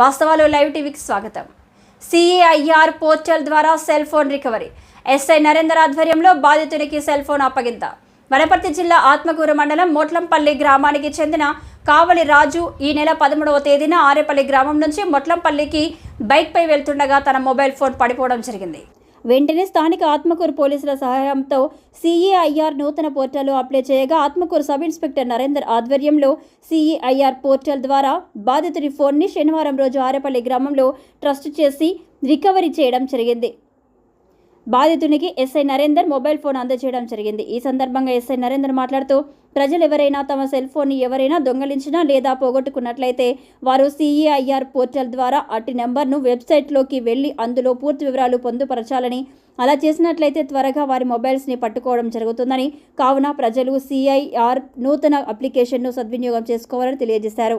వాస్తవాలు లైవ్ టీవీకి స్వాగతం. సిఏఐఆర్ పోర్టల్ ద్వారా cell phone recovery. SI Narender ఆధ్వర్యంలో బాధితునికి సెల్ ఫోన్ అప్పగింత. వనపర్తి జిల్లా ఆత్మకూరు మండలం మోట్లంపల్లి గ్రామానికి చెందిన కావలి రాజు ఈ నెల పదమూడవ తేదీన ఆరేపల్లి గ్రామం నుంచి మొట్లంపల్లికి బైక్పై వెళ్తుండగా తన మొబైల్ ఫోన్ పడిపోవడం జరిగింది. వెంటనే స్థానిక ఆత్మకూరు పోలీసుల సహాయంతో సిఈఐఆర్ నూతన పోర్టల్ అప్లై చేయగా ఆత్మకూరు సబ్ ఇన్స్పెక్టర్ నరేందర్ ఆధ్వర్యంలో సిఈఐఆర్ పోర్టల్ ద్వారా బాధితుడి ఫోన్ని శనివారం రోజు ఆరేపల్లి గ్రామంలో ట్రస్ట్ చేసి రికవరీ చేయడం జరిగింది. బాధితునికి ఎస్ఐ నరేందర్ మొబైల్ ఫోన్ అందజేయడం జరిగింది. ఈ సందర్భంగా ఎస్ఐ నరేందర్ మాట్లాడుతూ ప్రజలు ఎవరైనా తమ సెల్ ఫోన్ని ఎవరైనా దొంగలించినా లేదా పోగొట్టుకున్నట్లయితే వారు సిఈఐఆర్ పోర్టల్ ద్వారా అట్టి నెంబర్ను వెబ్సైట్లోకి వెళ్ళి అందులో పూర్తి వివరాలు పొందుపరచాలని అలా చేసినట్లయితే త్వరగా వారి మొబైల్స్ని పట్టుకోవడం జరుగుతుందని కావున ప్రజలు సిఐఆర్ నూతన అప్లికేషన్ను సద్వినియోగం చేసుకోవాలని తెలియజేశారు.